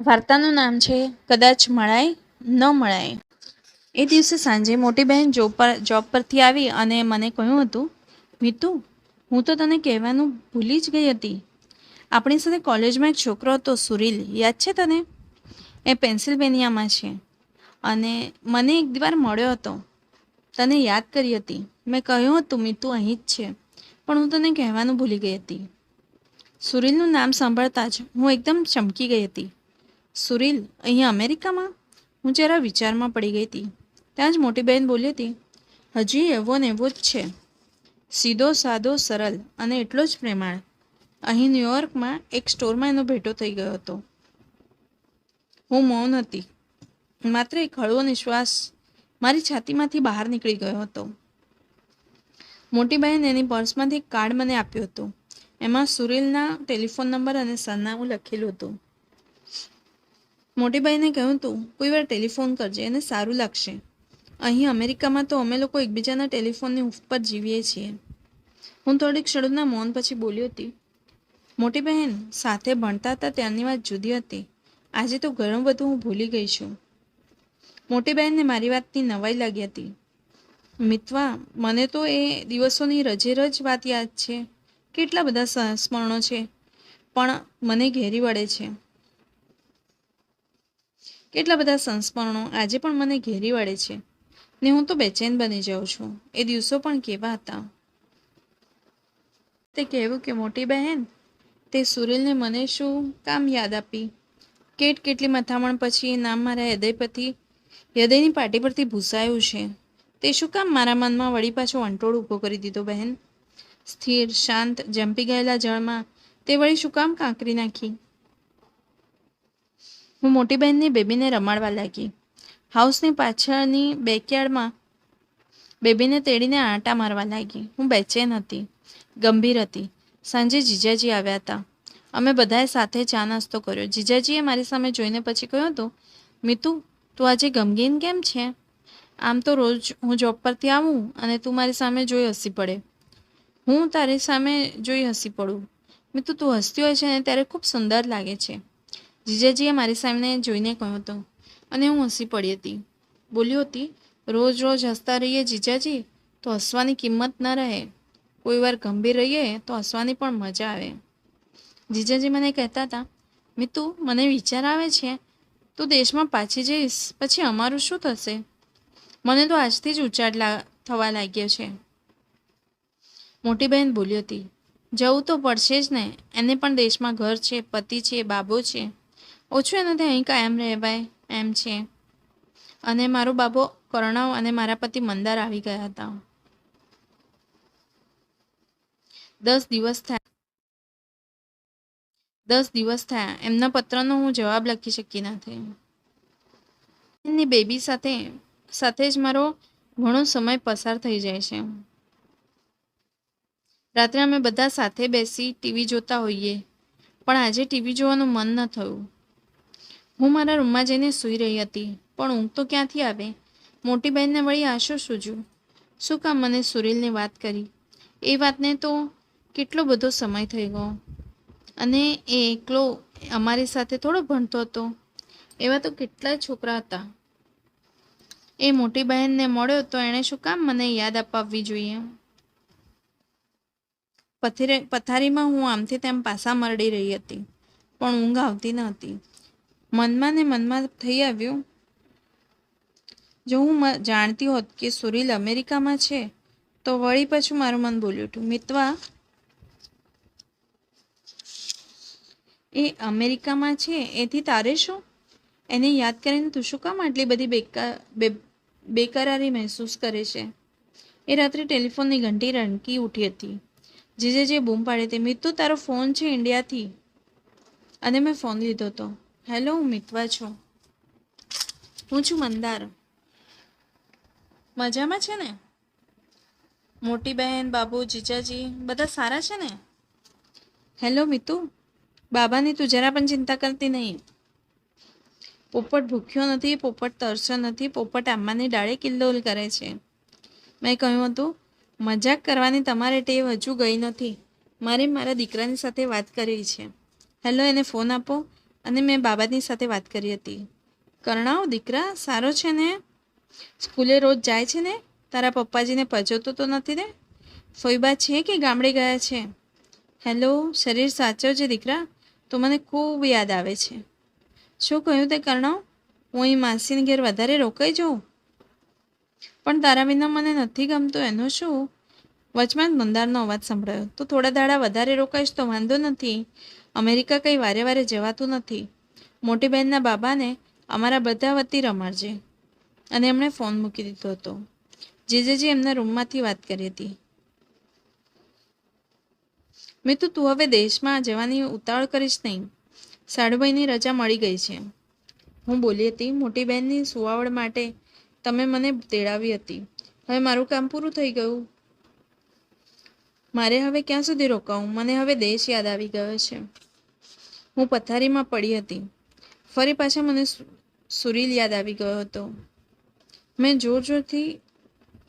વાર્તાનું નામ છે, કદાચ મળાય, ન મળાય. એ દિવસે સાંજે મોટી બહેન જોબ પર જોબ પરથી આવી અને મને કહ્યું હતું, મિતુ, હું તો તને કહેવાનું ભૂલી જ ગઈ હતી. આપણી સાથે કોલેજમાં એક છોકરો હતો, સુરીલ. યાદ છે તને? એ પેન્સિલવેનિયામાં છે. અને મને એક વાર મળ્યો હતો. તને યાદ કરી હતી. મેં કહ્યું હતું, મિતુ, અહીં જ છે. પણ હું તને કહેવાનું ભૂલી ગઈ હતી. સુરીલનું નામ સાંભળતા જ હું એકદમ ચમકી ગઈ હતી. સુરીલ, અહીંયા અમેરિકામાં? હું જરા વિચારમાં પડી ગઈ હતી ત્યાં જ મોટી બહેન બોલી હતી, હજી એવો ને એવો જ છે. સીધો, સાદો, સરળ અને એટલો જ પ્રેમાળ. અહીં ન્યુયોર્કમાં એક સ્ટોરમાં એનો ભેટો થઈ ગયો હતો. હું મૌન હતી. માત્ર એક હળવો નિશ્વાસ મારી છાતીમાંથી બહાર નીકળી ગયો હતો. મોટી બહેન એની પર્સમાંથી એક કાર્ડ મને આપ્યું હતું. એમાં સુરીલના ટેલિફોન નંબર અને સરનામું લખેલું હતું. મોટી બહેને કહ્યું હતું કોઈ વાર ટેલિફોન કરજે એને સારું લાગશે. અહીં અમેરિકામાં તો અમે લોકો એકબીજાના ટેલિફોનની ઉપર જીવીએ છીએ. હું થોડીક ક્ષણોના મૌન પછી બોલી હતી, મોટી બહેન, સાથે ભણતા હતા ત્યારની વાત જુદી હતી. આજે તો ઘણું બધું હું ભૂલી ગઈ છું. મોટી બહેનને મારી વાતની નવાઈ લાગી હતી. મિત્વા, મને તો એ દિવસોની રજે રજ વાત યાદ છે. કેટલા બધા સંસ્મરણો છે. પણ મને ઘેરી વળે છે. કેટલા બધા સંસ્મરણો આજે પણ મને ઘેરી વળે છે. ને હું તો બેચેન બની જાઉં છું. એ દિવસો પણ કેવા હતા. તે કહેવું કે મોટી બહેન, તે સુરેલને મને શું કામ યાદ આપી? કેટ કેટલી મથામણ પછી એ નામ મારા હૃદય પરથી હૃદયની પાટી પરથી ભૂસાયું છે. તે શું કામ મારા મનમાં વળી પાછો વંટોળ ઊભો કરી દીધો બહેન? સ્થિર, શાંત, જંપી ગયેલા જળમાં તે વળી શું કામ કાંકરી નાખી? હું મોટી બહેનની બેબીને રમાડવા લાગી. હાઉસની પાછળની બેકયાર્ડમાં બેબીને તેડીને આંટા મારવા લાગી. હું બેચેન હતી. ગંભીર હતી. સાંજે જીજાજી આવ્યા હતા. અમે બધાએ સાથે ચા નાસ્તો કર્યો. જીજાજીએ મારી સામે જોઈને પછી કહ્યું હતું, મિતુ, તું આજે ગમગીન કેમ છે? આમ તો રોજ હું જોબ પરથી આવું અને તું મારી સામે જોઈ હસી પડે. હું તારી સામે જોઈ હસી પડું. મિતુ, તું હસતી હોય છે ને ત્યારે ખૂબ સુંદર લાગે છે. જીજાજીએ મારી સામે જોઈને કહ્યું હતું, અને હું હસી પડી હતી. બોલી હતી, રોજ રોજ હસતા રહીએ જીજાજી, તો હસવાની કિંમત ન રહે. કોઈ વાર ગંભીર રહીએ, તો હસવાની પણ મજા આવે. જીજાજી મને કહેતા હતા, મિતુ, મને વિચાર આવે છે, તું દેશમાં પાછી જઈશ, પછી અમારું શું થશે? મને તો આજથી જ ઉચાટ થવા લાગ્યો છે. મોટી બહેન બોલી હતી, જવું તો પડશે જ ને, એને પણ દેશમાં ઘર છે, પતિ છે, બાબો છે. ઓછું એનાથી અહીં કાયમ રહેવાય એમ છે. અને મારો બાબો કર્ણવ અને મારા પતિ મંદાર આવી ગયા હતા. દસ દિવસ થયા. દસ દિવસ થયા. એમના પત્રનો હું જવાબ લખી શકી નથી એમની બેબી સાથે સાથે જ મારો ઘણો સમય પસાર થઈ જાય છે. રાત્રે અમે બધા સાથે બેસી ટીવી જોતા હોઈએ. પણ આજે ટીવી જોવાનું મન ન થયું. હું મારા રૂમમાં જઈને સૂઈ રહી હતી, પણ ઊંઘ તો ક્યાંથી આવે? મોટી બહેનને વળી આશો સૂજ્યું શું કામ મને સુરીલની વાત કરી? એ વાતને તો કેટલો બધો સમય થઈ ગયો. અને એ એકલો અમારી સાથે થોડો ભણતો હતો. એવા તો કેટલાય છોકરા હતા. એ મોટી બહેનને મળ્યો તો એણે શું કામ મને યાદ અપાવવી જોઈએ? પથીરે પથારીમાં હું આમથી તેમ પાસા મરડી રહી હતી, પણ ઊંઘ આવતી ન હતી મનમાં ને મનમાં થઈ આવ્યું. જો હું જાણતી હોત કે સુરીલ અમેરિકામાં છે, તો વળી પાછું મારું મન બોલ્યું હતું મિત્વા, એ અમેરિકામાં છે, એથી તારે શું? એને યાદ કરીને તું શું કામ આટલી બધી બેકાર બેકરારી મહેસૂસ કરે છે? એ રાત્રે ટેલિફોનની ઘંટી રણકી ઉઠી હતી. જીજે જે બૂમ પાડે તે, મિત્તુ, તારો ફોન છે ઇન્ડિયાથી. અને મેં ફોન લીધો હતો. હેલો હું મિતવા છું. હું છું મંદાર. મજામાં છે ને? મોટી બહેન, બાબુ, જીજાજી, બધા સારા છે ને? હેલો, મિતુ. બાબાની તું જરા પણ ચિંતા કરતી નહીં. પોપટ ભૂખ્યો નથી, પોપટ તરસ્યો નથી, પોપટ આંબાની ડાળે કિલ્લોલ કરે છે. મેં કહ્યું હતું, મજાક કરવાની તમારે ટેવ હજુ ગઈ નથી. મારે મારા દીકરાની સાથે વાત કરવી છે. હેલો, એને ફોન આપો. અને મેં બાબાની સાથે વાત કરી હતી. કર્ણાવ દીકરા, સારો છે ને? સ્કૂલે રોજ જાય છે ને? તારા પપ્પાજીને પજવતો તો નથી ને? ફોઈબા છે કે ગામડે ગયા છે? હેલો, શરીર સાચવજે દીકરા? તો મને ખૂબ યાદ આવે છે. શું કહ્યું તે કર્ણાવ હું અહીં માસીને ઘેર વધારે રોકાઈ જાઉં? પણ તારા વિના મને નથી ગમતો, એનું શું વચમાં મંદારનો અવાજ સંભળાયો. તો થોડા દાડા વધારે રોકાઈશ તો વાંધો નથી. અમેરિકા કંઈ વારે વારે જવાતું નથી. મોટી બહેનના બાબાને અમારા બધા વતી રમાડજે. અને એમણે ફોન મૂકી દીધો હતો. જીજેજી એમના રૂમમાંથી વાત કરી હતી. મેં તો તું હવે દેશમાં જવાની ઉતાવળ કરીશ નહીં. સાડુભાઈની રજા મળી ગઈ છે. હું બોલી હતી, મોટી બહેનની સુવાવડ માટે તમે મને તેડાવી હતી. હવે મારું કામ પૂરું થઈ ગયું. મારે હવે ક્યાં સુધી રોકાવું? મને હવે દેશ યાદ આવી ગયો છે. હું પથારીમાં પડી હતી. ફરી પાછા મને સુરીલ યાદ આવી ગયો હતો. મેં જોર જોરથી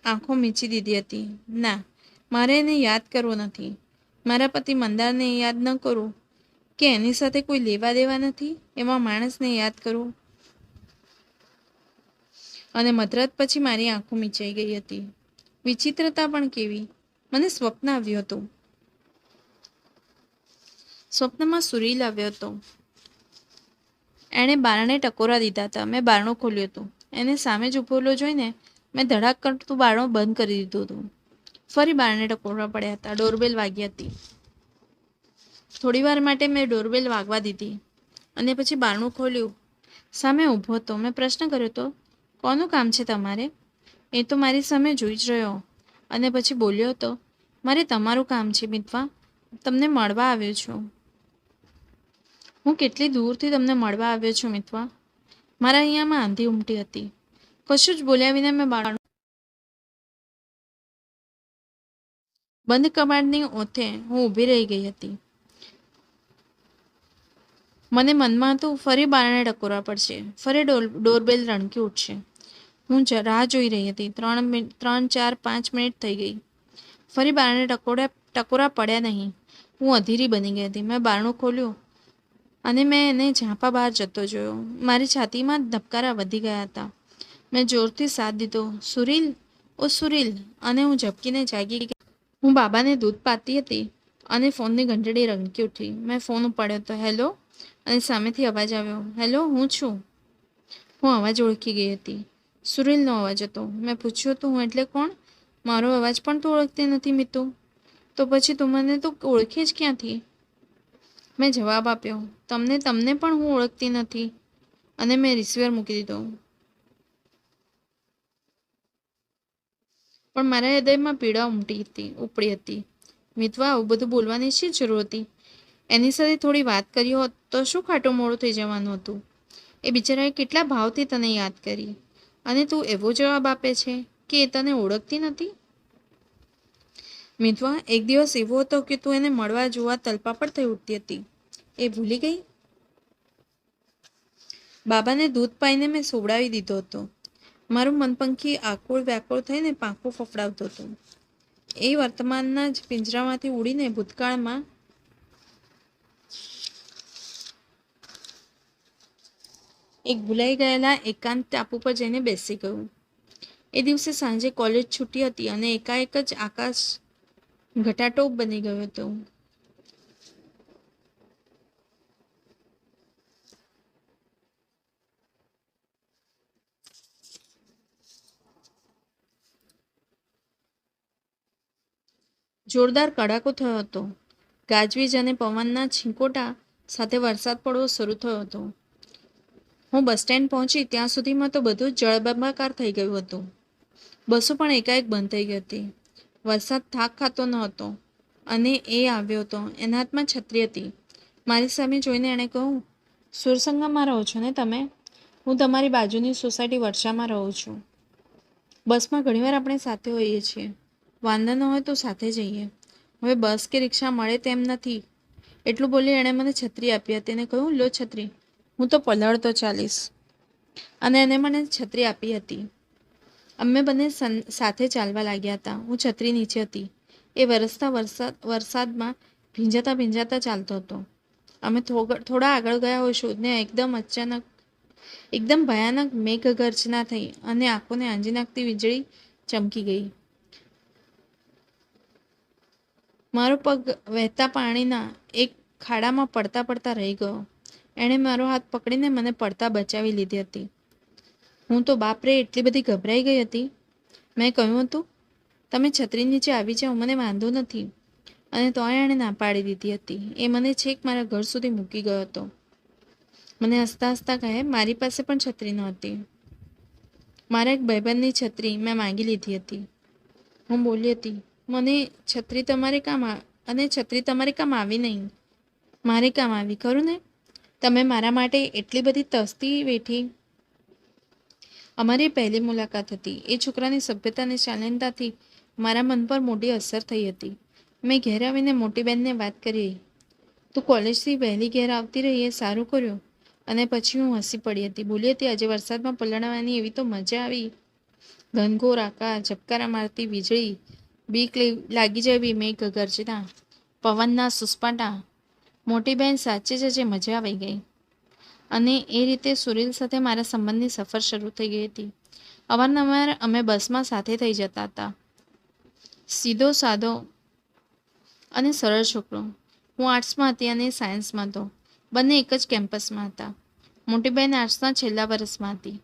આંખો મીચી દીધી હતી. ના, મારે એને યાદ કરવો નથી. મારા પતિ મંદારને યાદ ન કરું કે એની સાથે કોઈ લેવા દેવા નથી, એવા માણસને યાદ કરું. અને મધરાત પછી મારી આંખો મીચાઈ ગઈ હતી. વિચિત્રતા પણ કેવી. મને સ્વપ્ન આવ્યું હતું. સ્વપ્નમાં સુરીલ આવ્યો હતો. એણે બારણે ટકોરા દીધા હતા. મેં બારણું ખોલ્યું હતું. એને સામે જ ઉભોલો જોઈને મેં ધડાક કરતું બારણું બંધ કરી દીધું હતું. ફરી બારણે ટકોરા પડ્યા હતા. ડોરબેલ વાગી હતી. થોડી વાર માટે મેં ડોરબેલ વાગવા દીધી અને પછી બારણું ખોલ્યું. સામે ઊભો હતો. મેં પ્રશ્ન કર્યો હતો કોનું કામ છે તમારે? એ તો મારી સામે જોઈ જ રહ્યો. અને પછી બોલ્યો હતો મારે તમારું કામ છે મિતવા. તમને મળવા આવ્યો છું. હું કેટલી દૂરથી તમને મળવા આવ્યો છું મિતવા? મારા અહીંયામાં આંધી ઉમટી હતી. કશું જ બોલ્યા વિના મેં બાળ બંધ કબાટની ઓથે હું ઊભી રહી ગઈ હતી. મને મનમાં હતું ફરી બારણે ટકોરવા પડશે. ફરી ડોર ડોરબેલ રણકી ઉઠશે. હું રાહ જોઈ રહી હતી. ત્રણ મિનિટ ત્રણ, ચાર, પાંચ મિનિટ થઈ ગઈ. ફરી બારણે ટકોરા ટકોરા પડ્યા નહીં. હું અધીરી બની ગઈ હતી. મેં બારણું ખોલ્યું અને મેં એને ઝાંપા બહાર જતો જોયો. મારી છાતીમાં ધબકારા વધી ગયા હતા. મેં જોરથી સાથ દીધો. સુરીલ, ઓ સુરીલ, અને હું ઝબકીને જાગી ગઈ. હું બાબાને દૂધ પાતી હતી અને ફોનની ઘંટડી રંગી ઉઠી. મેં ફોન ઉપાડ્યો હતો હેલો, અને સામેથી અવાજ આવ્યો, હેલો, હું છું. હું અવાજ ઓળખી ગઈ હતી. સુરીલનો અવાજ હતો. મેં પૂછ્યું હતું હું એટલે કોણ? મારો અવાજ પણ તું ઓળખતી નથી મિતુ. તો પછી તું મને તો ઓળખે જ ક્યાંથી? મેં જવાબ આપ્યો, તમને તમને પણ હું ઓળખતી નથી. અને મેં રિસીવર મૂકી દીધો. પણ મારા હૃદયમાં પીડા ઉમટી હતી, ઉપડી હતી. મિતવા, આવું બધું બોલવાની શી જરૂર હતી? એની સાથે થોડી વાત કરી હોત તો શું ખાટું મોડું થઈ જવાનું હતું? એ બિચારાએ કેટલા ભાવથી તને યાદ કરી. અને તું એવો જવાબ આપે છે કે એ તને ઓળખતી નથી? મિથવા એક દિવસ એવો હતો કે તું એને મળવા જોવા તલપા પર થઈ ઉઠતી હતી. એ ભૂલી ગઈ? બાબાને દૂધ પાઈને મેં સોવડાવી દીધો હતો. મારું મનપંખી આકુળ વ્યાકુળ થઈને પાંખું ફફડાવતો હતો. એ વર્તમાનના જ પિંજરામાંથી ઉડીને ભૂતકાળમાં એક ભૂલાઈ ગયેલા એકાંત ટાપુ પર જઈને બેસી ગયું. એ દિવસે સાંજે કોલેજ છૂટી હતી અને એકાએક જ આકાશ ઘટાટોપ બની ગયો હતો. જોરદાર કડાકો થયો હતો. ગાજવીજ અને પવનના છીંકોટા સાથે વરસાદ પડવો શરૂ થયો હતો. હું બસ સ્ટેન્ડ પહોંચી ત્યાં સુધીમાં તો બધું જળબંબાકાર થઈ ગયું હતું. બસો પણ એકાએક બંધ થઈ ગઈ હતી. વરસાદ થાક ખાતો ન હતો. અને એ આવ્યો હતો એના હાથમાં છત્રી હતી. મારી સામે જોઈને એણે કહ્યું, સુરસંગામાં રહો છો ને તમે? હું તમારી બાજુની સોસાયટી વર્ષામાં રહું છું. બસમાં ઘણીવાર આપણે સાથે હોઈએ છીએ. વાંધો ન હોય તો સાથે જઈએ. હવે બસ કે રિક્ષા મળે તેમ નથી. એટલું બોલી એણે મને છત્રી આપી હતી. અને કહ્યું, લો છત્રી. હું તો પલળતો ચાલીશ. અને એને મને છત્રી આપી હતી. અમે બંને સાથે ચાલવા લાગ્યા હતા. હું છત્રી નીચે હતી. એ વરસતા વરસાદ વરસાદમાં ભીંજાતા ભીંજાતા ચાલતો હતો. અમે થોડા આગળ ગયા હોઈશું ને એકદમ અચાનક, એકદમ ભયાનક મેઘગર્જના થઈ અને આંખોને આંજી નાખતી વીજળી ચમકી ગઈ. મારો પગ વહેતા પાણીના એક ખાડામાં પડતા પડતા રહી ગયો. એણે મારો હાથ પકડીને મને પડતા બચાવી લીધી હતી. હું તો બાપરે એટલી બધી ગભરાઈ ગઈ હતી. મેં કહ્યું હતું, તમે છત્રી નીચે આવી જાઓ, મને વાંધો નથી. અને તોય એણે ના પાડી દીધી હતી. એ મને છેક મારા ઘર સુધી મૂકી ગયો હતો. મને હસતા હસતા કહે, મારી પાસે પણ છત્રી નહોતી. મારા એક ભાઈબંધની છત્રી મેં માંગી લીધી હતી. હું બોલી હતી, મને છત્રી તમારે કામ અને છત્રી તમારે કામ આવી નહીં. મારે કામ આવી, ખરું ને? તમે મારા માટે એટલી બધી તસ્તી વેઠી. અમારી પહેલી મુલાકાત હતી. એ છોકરાની સભ્યતા અને શાલીનતાથી મારા મન પર મોટી અસર થઈ હતી. મેં ઘેર આવીને મોટી બહેનને વાત કરી. તું કોલેજથી વહેલી ઘેર આવતી રહી એ સારું કર્યું. અને પછી હું હસી પડી હતી. બોલી હતી આજે વરસાદમાં પલળવાની એવી તો મજા આવી. ઘનઘોર આકાશ, ઝબકારા મારતી વીજળી, બીક લાગી જવી મેઘ ગર્જના, પવનના સુસપાટા મોટી બહેન સાચી જ જે મજા આવી ગઈ. અને એ રીતે સુરીલ સાથે મારા સંબંધની સફર શરૂ થઈ ગઈ હતી. અવારનવાર અમે બસમાં સાથે થઈ જતા હતા. સીધો, સાદો અને સરળ છોકરો. હું આર્ટ્સમાં હતી અને સાયન્સમાં હતો. બંને એક જ કેમ્પસમાં હતા. મોટી બહેન આર્ટ્સના છેલ્લા વર્ષમાં હતી.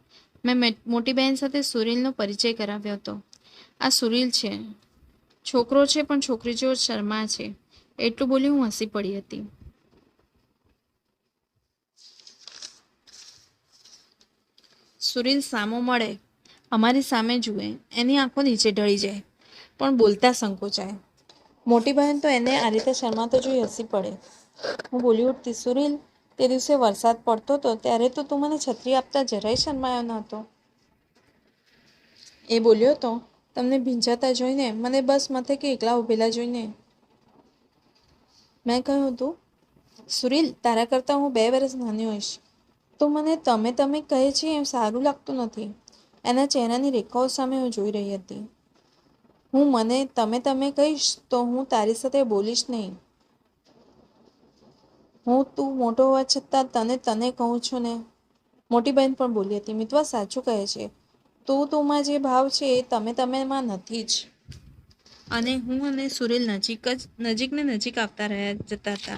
મેં, મોટી બહેન સાથે સુરીલનો પરિચય કરાવ્યો હતો. આ સુરીલ છે. છોકરો છે પણ છોકરી જેવો શર્મા છે. એટલું બોલી હું હસી પડી હતી. સુરીલ સામો મળે, અમારી સામે જુએ, એની આંખો નીચે ઢળી જાય, પણ બોલતા સંકોચાય. મોટી બહેન તો એને આ રીતે શરમાતો જોઈ હસી પડે. હું બોલી ઉઠતી, સુરીલ, તે દિવસે વરસાદ પડતો હતો ત્યારે તો તું મને છત્રી આપતા જરાય શરમાયો નહોતો. એ બોલ્યો તો, તમને ભીંજાતા જોઈને મને બસ માથે કે એકલા ઊભેલા જોઈને. મેં કહ્યું હતું સુરીલ, તારા કરતાં હું બે વર્ષ નાની હોઈશ. તો મને તમે તમે કહે છે એમ સારું લાગતું નથી. એના ચહેરાની રેખાઓ સામે હું જોઈ રહી હતી. હું મને તમે તમે કહીશ તો હું તારી સાથે બોલીશ નહીં. હું તું મોટો હોવા છતાં તને તને કહું છું ને. મોટી બહેન પણ બોલી હતી. મિતવા સાચું કહે છે. તું તુંમાં જે ભાવ છે એ તમે તમેમાં નથી જ. અને હું અને સુરેલ નજીક જ, નજીકને નજીક આવતા રહ્યા જતા હતા.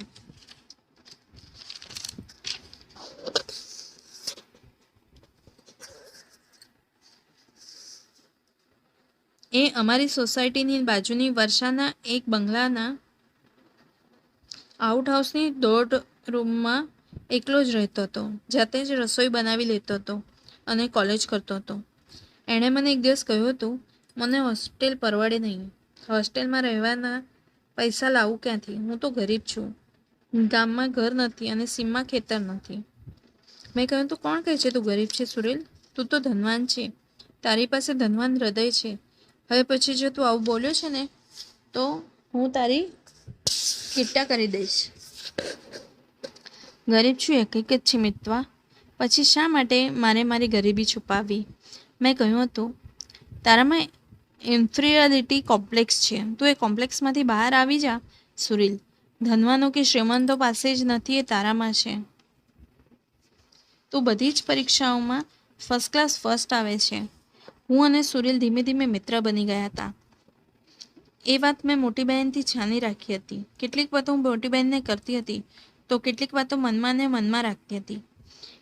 એ અમારી સોસાયટીની બાજુની વર્ષાના એક બંગલાના આઉટ હાઉસની દોઢ રૂમમાં એકલો જ રહેતો હતો. જાતે જ રસોઈ બનાવી લેતો હતો અને કોલેજ કરતો હતો. એણે મને એક દિવસ કહ્યું હતું, મને હોસ્ટેલ પરવડે નહીં. હોસ્ટેલમાં રહેવાના પૈસા લાવું ક્યાંથી? હું તો ગરીબ છું. ગામમાં ઘર નથી અને સીમમાં ખેતર નથી. મેં કહ્યું, તું કોણ કહે છે? તું ગરીબ છે સુરેલ? તું તો ધનવાન છે. તારી પાસે ધનવાન હૃદય છે. હવે પછી જો તું આવું બોલ્યો છે ને, તો હું તારી કિટ્ટા કરી દઈશ. ગરીબ છું એક જ છે મિત્વા. પછી શા માટે મારે મારી ગરીબી છુપાવવી? મેં કહ્યું હતું, તારામાં ઇન્ફિરિયોરિટી કોમ્પ્લેક્સ છે. તું એ કોમ્પ્લેક્સમાંથી બહાર આવી જા, સુરીલ. ધનવાનો કે શ્રીમંતો પાસે જ નથી એ તારામાં છે. તું બધી જ પરીક્ષાઓમાં ફર્સ્ટ ક્લાસ ફર્સ્ટ આવે છે. હું અને સુરીલ ધીમે ધીમે મિત્ર બની ગયા હતા. એ વાત મેં મોટી બહેનથી છાની રાખી હતી. કેટલીક વાતો હું મોટી બહેનને કરતી હતી, તો કેટલીક વાતો મનમાં ને મનમાં રાખતી હતી.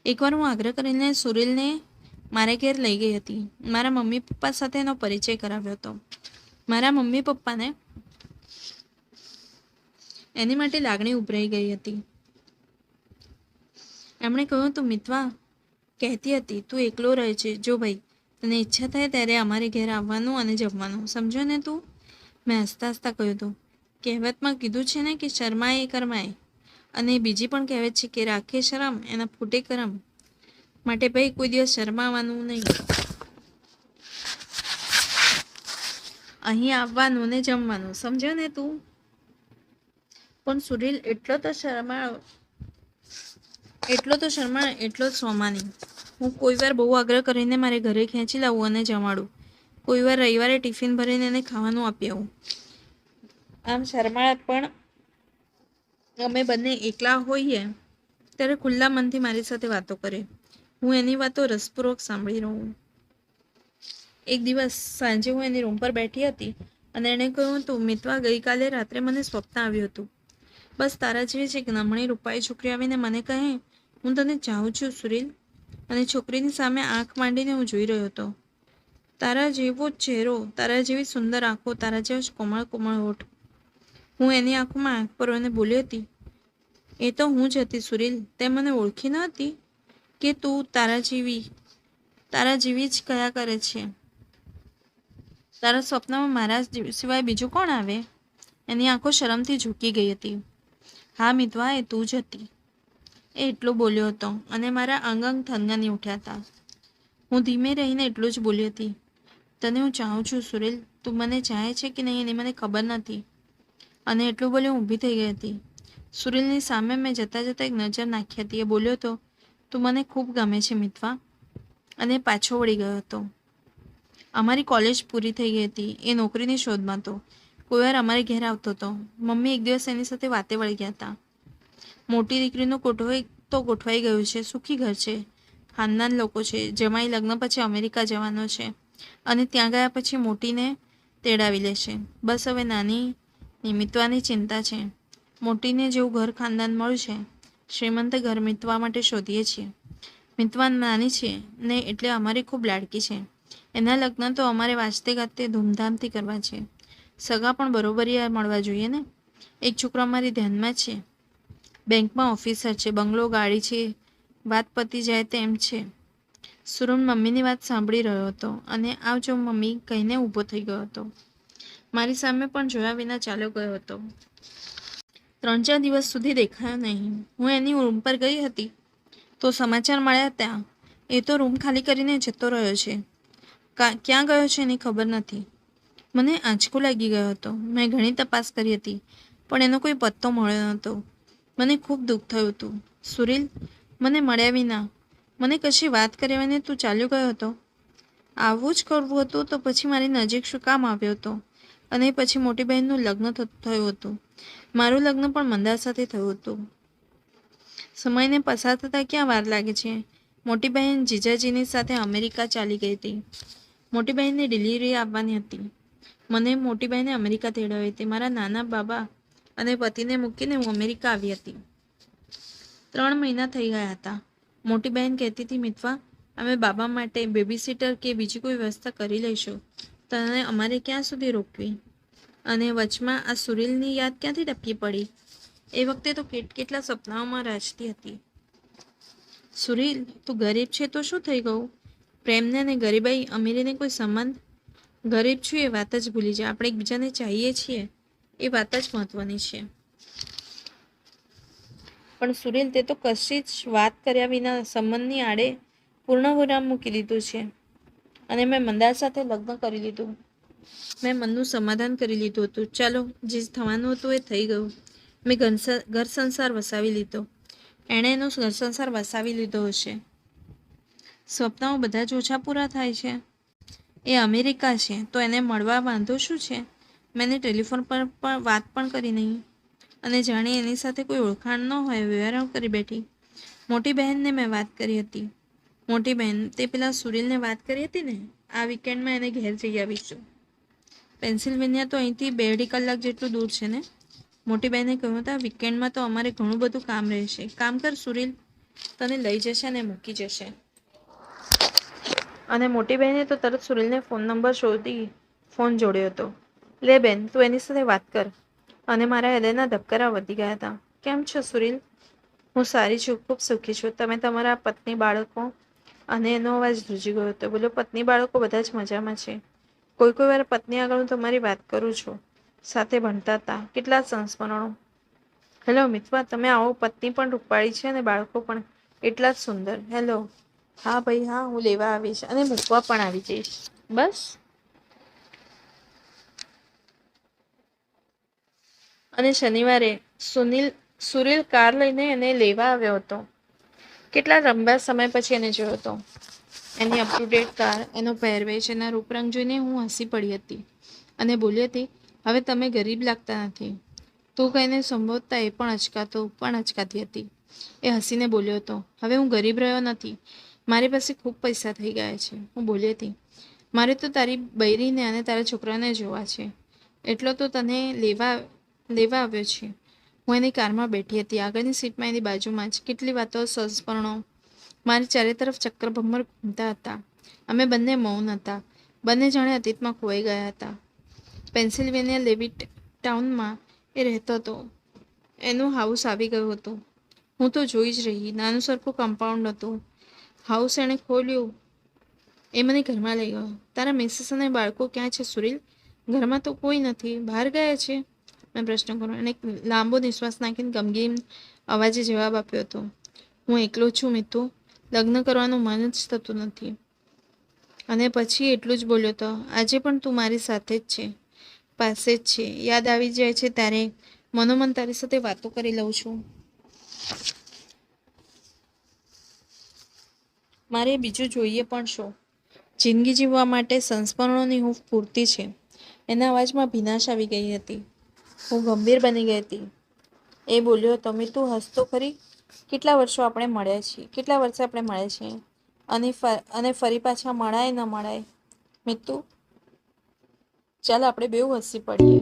એકવાર હું આગ્રહ કરીને સુરીલને મારે ઘેર લઈ ગઈ હતી. મારા મમ્મી પપ્પા સાથે એનો પરિચય કરાવ્યો હતો. મારા મમ્મી પપ્પાને એની માટે લાગણી ઉભરાઈ ગઈ હતી. એમણે કહ્યું, તું મિત્વા કહેતી હતી, તું એકલો રહે છે. જો ભાઈ તને ઈચ્છા થાય ત્યારે અમારે ઘેર આવવાનું અને જમવાનું. સમજો ને તું? મેં હસતા હસતા કહ્યું હતું કહેવતમાં કીધું છે ને કે શરમાય એ કરમાય. અને બીજી પણ કહેવત છે કે રાખે શરમ, એના ફૂટે કરમ. માટે ભાઈ, કોઈ દિવસ શરમાવાનું નહીં. અહીં આવવાનું ને જમવાનું. સમજો ને તું? પણ સુરીલ, એટલો તો શરમાયો એટલો તો શર્મા એટલો જ સોમાની. હું કોઈ વાર બહુ આગ્રહ કરીને મારે ઘરે ખેંચી લાવું અને જમાડું. કોઈ વાર રવિવારે ટિફિન ભરીને એને ખાવાનું આપી આવું. આમ શરમાળા પણ અમે બંને એકલા હોઈએ ત્યારે ખુલ્લા મનથી મારી સાથે વાતો કરે. હું એની વાતો રસપૂર્વક સાંભળી રહું. એક દિવસ સાંજે હું એની રૂમ પર બેઠી હતી અને એણે કહ્યું હતું, મિતવા, ગઈકાલે રાત્રે મને સ્વપ્ન આવ્યું હતું. બસ તારા જેવી જ એક નમણી રૂપાઈ છોકરી આવીને મને કહે, હું તને ચાહું છું સુરીલ. અને છોકરીની સામે આંખ માંડીને હું જોઈ રહ્યો હતો. તારા જેવો ચહેરો, તારા જેવી સુંદર આંખો, તારા જેવા જ કોમળ કોમળ હોઠ. હું એની આંખોમાં આંખ પર અને બોલી હતી, એ તો હું જ હતી સુરીલ, તે મને ઓળખી ન હતી કે તું તારા જેવી તારા જેવી જ કયા કરે છે? તારા સ્વપ્નમાં મારા સિવાય બીજું કોણ આવે? એની આંખો શરમથી ઝૂકી ગઈ હતી. હા મિતવા એ તું જ હતી. એ એટલો બોલ્યો હતો અને મારા અંગ અંગ થનગની ઉઠ્યા હતા હું ધીમે રહીને એટલું જ બોલી હતી. તને હું ચાહું છું સુરેલ, તું મને ચાહે છે કે નહીં એની મને ખબર નથી. અને એટલું બોલી હું ઊભી થઈ ગઈ હતી. સુરેલની સામે મેં જતાં જતાં એક નજર નાખી હતી. એ બોલ્યો હતો, તું મને ખૂબ ગમે છે મિતવા. અને પાછો વળી ગયો હતો. અમારી કોલેજ પૂરી થઈ ગઈ હતી. એ નોકરીની શોધમાં હતો કોઈ વાર અમારે ઘેર આવતો હતો મમ્મી એક દિવસ એની સાથે વાતે વળી ગયા હતા. મોટી દીકરીનું ગોઠવાઈ તો ગોઠવાઈ ગયું છે, સુખી ઘર છે, ખાનદાન લોકો છે, જમાઈ લગ્ન પછી અમેરિકા જવાનો છે અને ત્યાં ગયા પછી મોટીને તેડાવી લેશે બસ હવે નાની નિમિત્વાની ચિંતા છે. મોટીને જેવું ઘર ખાનદાન મળ્યું છે, શ્રીમંત ઘર મિતવા માટે શોધીએ છીએ. મિતવા નાની છે ને એટલે અમારી ખૂબ લાડકી છે. એના લગ્ન તો અમારે વાંચતે ગાતે ધૂમધામથી કરવા છે. સગા પણ બરોબરી મળવા જોઈએ ને? એક છોકરો અમારી ધ્યાનમાં છે. બેંકમાં ઓફિસર છે, બંગલો, ગાડી છે, વાત પતી જાય તેમ છે. સુરમ મમ્મીની વાત સાંભળી રહ્યો હતો અને આવજો મમ્મી કહીને ઊભો થઈ ગયો હતો. મારી સામે પણ જોયા વિના ચાલ્યો ગયો હતો. ત્રણ ચાર દિવસ સુધી દેખાયો નહીં. હું એની રૂમ પર ગઈ હતી. તો સમાચાર મળ્યા ત્યાં. એ તો રૂમ ખાલી કરીને જતો રહ્યો છે. ક્યાં ગયો છે એની ખબર નથી. મને આંચકો લાગી ગયો હતો. મેં ઘણી તપાસ કરી હતી, પણ એનો કોઈ પત્તો મળ્યો નહોતો. મને ખૂબ દુઃખ થયું હતું. સુરીલ, મને મળ્યા વિના. મને કશી વાત કરાવીને વિના તું ચાલ્યો ગયો હતો? આવું જ કરવું હતું તો પછી મારી નજીક શું કામ આવ્યો હતો? અને પછી મોટી બહેનનું લગ્ન થયું હતું. મારું લગ્ન પણ મંદા સાથે થયું હતું. સમયને પસાર થતાં ક્યાં વાર લાગે છે? મોટી બહેન જીજાજીની સાથે અમેરિકા ચાલી ગઈ હતી. મોટી બહેનને ડિલિવરી આવવાની હતી. મને મોટી બહેને અમેરિકા તેડાવી હતી. મારા નાના બાબા અને પતિને મૂકીને હું અમેરિકા આવી હતી. ત્રણ મહિના થઈ ગયા હતા. મોટી બહેન કહેતી હતી મિતવા અમે બાબા માટે બેબી સીટર કે બીજી કોઈ વ્યવસ્થા કરી લઈશું. તને અમારે ક્યાં સુધી રોકવી? અને વચમાં આ સુરીલની યાદ ક્યાંથી ટપકી પડી? એ વખતે તો કેટ કેટલા સપનાઓમાં રાજતી હતી. સુરીલ, તું ગરીબ છે તો શું થઈ ગયું? પ્રેમને અને ગરીબાઈ અમીરીને કોઈ સંબંધ? ગરીબ છું એ વાત જ ભૂલી જાય આપણે એકબીજાને ચાહીએ છીએ. એ વાત જ મહત્વની છે. પણ સુરીલ તે તો કશી જ વાત કર્યા વિના સંબંધની આડે પૂર્ણ વિરામ મૂકી દીધું છે. અને મેં મંદાર સાથે લગ્ન કરી લીધું. મેં મનનું સમાધાન કરી લીધું હતું. ચાલો જે થવાનું હતું એ થઈ ગયું. મેં ઘર ઘર સંસાર વસાવી લીધો. એણે એનો ઘર સંસાર વસાવી લીધો હશે. સ્વપ્નાઓ બધા જ ઓછા પૂરા થાય છે. એ અમેરિકા છે તો એને મળવા વાંધો શું છે? મેં એને ટેલિફોન પર પણ વાત પણ કરી નહીં. અને જાણે એની સાથે કોઈ ઓળખાણ ન હોય વ્યવહાર કરી બેઠી. મોટી બહેનને મેં વાત કરી હતી. મોટી બહેન તે પેલા સુરીલને વાત કરી હતી ને? આ વીકેન્ડમાં એને ઘેર જઈ આવીશું. પેન્સિલ્વેનિયા તો અહીંથી બે અઢી કલાક જેટલું દૂર છે ને? મોટી બહેને કહ્યું હતા વીકેન્ડમાં તો અમારે ઘણું બધું કામ રહેશે. કામ કર સુરીલ. તને લઈ જશે અને મૂકી જશે. અને મોટી બહેને તો તરત સુરીલને ફોન નંબર શોધી ફોન જોડ્યો હતો. લે બેન, તું એની સાથે વાત કર. અને મારા હૃદયના ધબકારા વધી ગયા હતા. કેમ છો સુરીલ? હું સારી છું, ખૂબ સુખી છું. તમે તમારા પત્ની બાળકો અને એનો અવાજ ધ્રુજી ગયો હતો. બોલો, પત્ની બાળકો બધા જ મજામાં છે? કોઈ કોઈ વાર પત્ની આગળ હું તમારી વાત કરું છું. સાથે ભણતા હતા. કેટલા સંસ્મરણો. હેલો મિત્રા તમે આવો. પત્ની પણ રૂપાળી છે અને બાળકો પણ એટલા જ સુંદર. હેલો. હા ભાઈ, હા, હું લેવા આવીશ અને મૂકવા પણ આવી જઈશ. બસ. અને શનિવારે સુનિલ, સુરીલ કાર લઈને એને લેવા આવ્યો હતો. કેટલા લાંબા સમય પછી એને જોયો હતો. એની અપ ટુ ડેટ કાર, એનો પહેરવેશ એના રૂપરંગ જોઈને હું હસી પડી હતી અને બોલી હતી, હવે તમે ગરીબ લાગતા નથી. તું કહીને સંબોધતા એ પણ અચકાતો, પણ અચકાતી હતી. એ હસીને બોલ્યો હતો, હવે હું ગરીબ રહ્યો નથી. મારી પાસે ખૂબ પૈસા થઈ ગયા છે. હું બોલી હતી, મારે તો તારી બૈરીને અને તારા છોકરાને જોવા છે. એટલો તો તને લેવા લેવા આવ્યો છે. હું એની કારમાં બેઠી હતી. આગળની સીટમાં એની બાજુમાં જ કેટલી વાતો સંસ્મરણો. મારી ચારે તરફ ચક્કર ભમર ઘૂમતા હતા. અમે બંને મૌન હતા. બંને જાણે અતીતમાં ખોવાઈ ગયા હતા. પેન્સિલ્વેનિયા લેવી ટાઉનમાં એ રહેતો હતો. એનું હાઉસ આવી ગયું હતું. હું તો જોઈ જ રહી. નાનું સરખું કમ્પાઉન્ડ હતું. હાઉસ એણે ખોલ્યું. એ મને ઘરમાં લઈ ગયો. તારા મિસિસ અને બાળકો ક્યાં છે સુરીલ? ઘરમાં તો કોઈ નથી. બહાર ગયા છે? મેં પ્રશ્ન કર્યો. અને લાંબો નિશ્વાસ નાખીને ગમગીન અવાજે જવાબ આપ્યો હતો, હું એકલો છું મિતુ. લગ્ન કરવાનું મન જ થતું નથી. અને પછી એટલું જ બોલ્યો હતો આજે પણ તું મારી સાથે જ છે, પાસે જ છે. યાદ આવી જાય છે ત્યારે મનોમન તારી સાથે વાતો કરી લઉં છું. મારે બીજું જોઈએ પણ શું? જિંદગી જીવવા માટે સંસ્મરણોની હૂંફ પૂરતી છે. એના અવાજમાં ભીનાશ આવી ગઈ હતી. હું ગંભીર બની ગઈ હતી. એ બોલ્યો, તમે તું હસતો ખરી કેટલા વર્ષો આપણે મળ્યા છીએ? કેટલા વર્ષે આપણે મળ્યા છીએ? અને અને ફરી પાછા મળાય ન મળાય? મિત્તુ ચાલ, આપણે બેઉ હસી પડીએ.